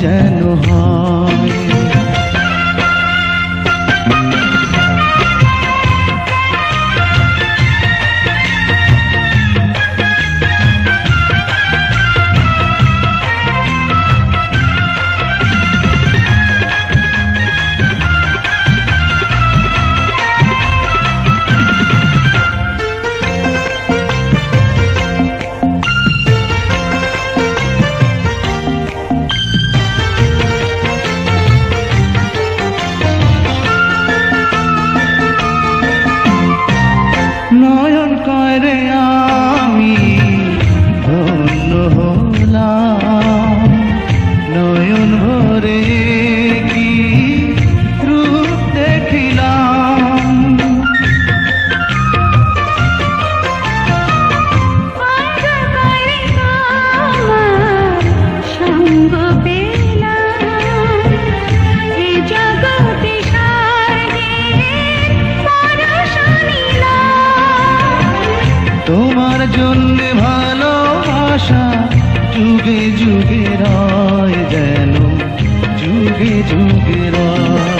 भजन তোমার জন্য ভালোবাসা যুগে যুগে রায় যেন যুগে যুগে রায়।